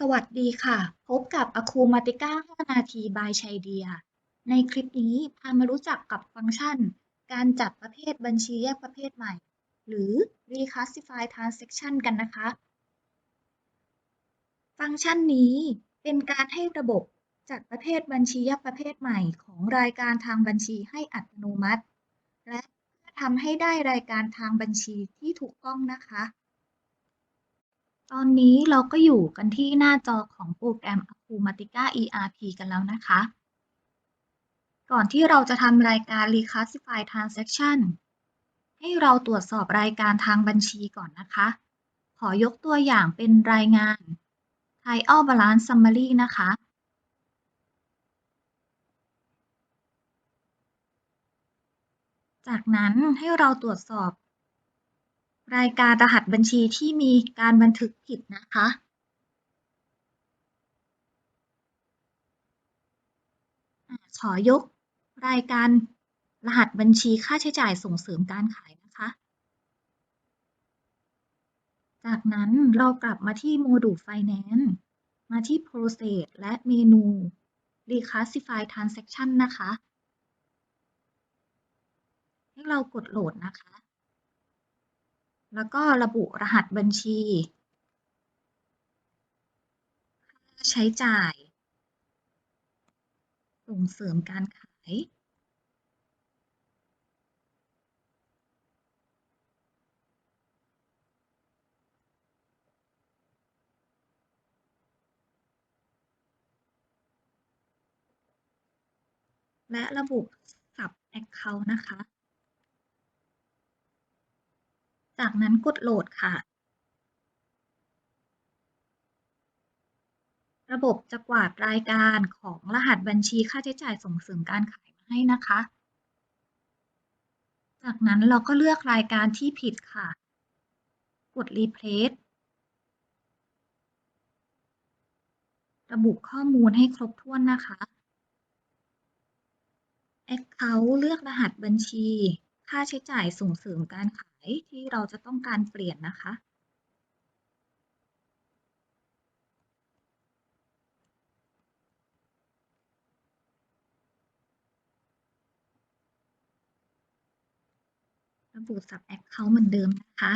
สวัสดีค่ะ พบกับ Akumatica 5 นาที by ชัยเดีย ในคลิปนี้พามารู้จักกับฟังก์ชัน การจัดประเภทบัญชีแยกประเภทใหม่ หรือ Reclassify Transaction กันนะคะ ฟังก์ชันนี้เป็นการให้ระบบจัดประเภทบัญชีแยกประเภทใหม่ ของรายการทางบัญชีให้อัตโนมัติ และทำให้ได้รายการทางบัญชีที่ถูกต้องนะคะ ตอนนี้เราก็อยู่กันที่หน้าจอของโปรแกรม Akumatica ERP กันแล้วนะคะ ก่อนที่เราจะทำรายการ Reclassify Transaction ให้เราตรวจสอบรายการทางบัญชีก่อนนะคะ ขอยกตัวอย่างเป็นรายงาน Trial Balance Summary นะคะ จากนั้นให้เราตรวจสอบ รายการรหัสบัญชีที่มีการบันทึกผิดนะคะขอยกรายการรหัสบัญชีค่าใช้จ่ายส่งเสริมการขายนะคะ จากนั้นเรากลับมาที่โมดูล Finance มาที่ Process และเมนู Reclassify Transaction นะคะ ให้เรากดโหลดนะคะ แล้วก็ระบุรหัสบัญชีค่าใช้จ่าย ส่งเสริมการขาย และระบุ Sub Account นะคะ จากนั้นกดโหลดค่ะ ระบบจะกวาดรายการของรหัสบัญชีค่าใช้จ่ายส่งเสริมการขายมาให้นะคะ จากนั้นเราก็เลือกรายการที่ผิดค่ะ กด Replace ระบุข้อมูลให้ครบถ้วนนะคะ Account เลือกรหัสบัญชี ค่าใช้จ่ายส่งเสริมการขาย ที่เราจะต้องการเปลี่ยนนะคะ ระบุ Sub Account เหมือนเดิมนะคะ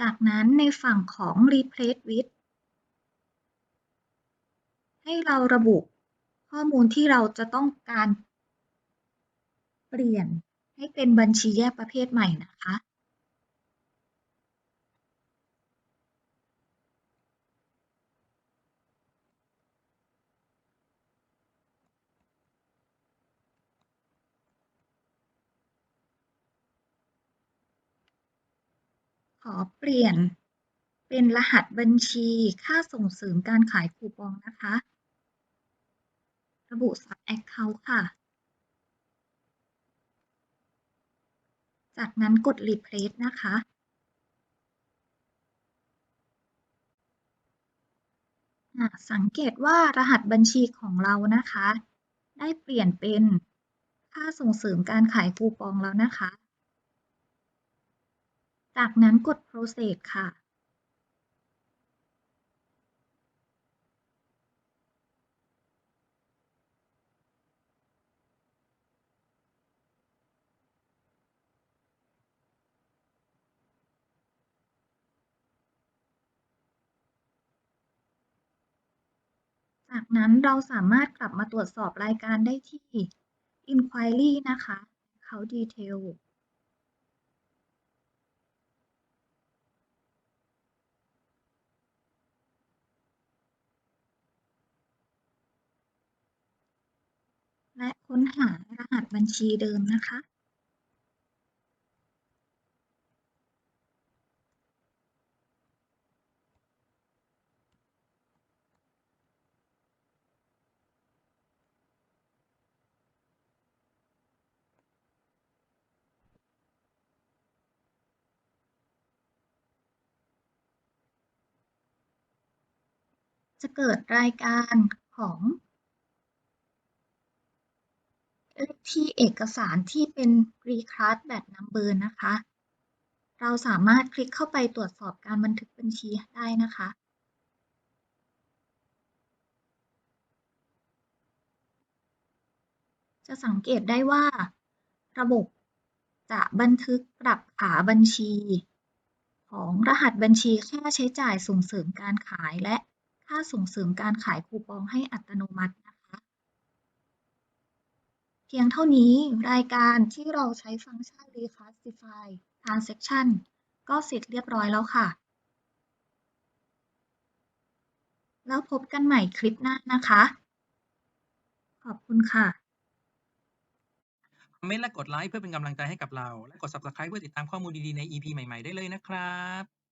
จากนั้นในฝั่งของ Replace with ให้เราระบุข้อมูลที่เราจะต้องการเปลี่ยน ให้เป็นบัญชีแยกประเภทใหม่นะคะขอเปลี่ยนเป็นรหัสบัญชีค่าส่งเสริมการขายคูปองนะคะ ระบุ Sub Account ค่ะ จากนั้นกด Replace นะคะ สังเกตว่ารหัสบัญชีของเรานะคะ ได้เปลี่ยนเป็นค่าส่งเสริมการขายคูปองแล้วนะคะ จากนั้นกด Process ค่ะากนั้นเราสามารถกลับมาตรวจสอบรายการได้ที่ Inquiry นะคะ Account Detail และค้นหารหัสบัญชีเดิมนะคะ จะเกิดรายการของที่เอกสารที่เป็น reclass b a t number นะคะ เราสามารถคลิกเข้าไปตรวจสอบการบันทึกบัญชีได้นะคะ จะสังเกตได้ว่า ระบบจะบันทึกปรับขาบัญชี ของรหัสบัญชีค่าใช้จ่ายส่งเสริมการขายและ ค่าส่งเสริมการขายคูปองให้อัตโนมัตินะคะ เพียงเท่านี้รายการที่เราใช้ฟังก์ชัน Reclassify Transaction ก็เสร็จเรียบร้อยแล้วค่ะ แล้วพบกันใหม่คลิปหน้านะคะ ขอบคุณค่ะคอมเมนต์และกดไลค์เพื่อเป็นกำลังใจให้กับเรา และกด subscribe เพื่อติดตามข้อมูลดีๆใน EP ใหม่ ๆ ได้เลยนะครับ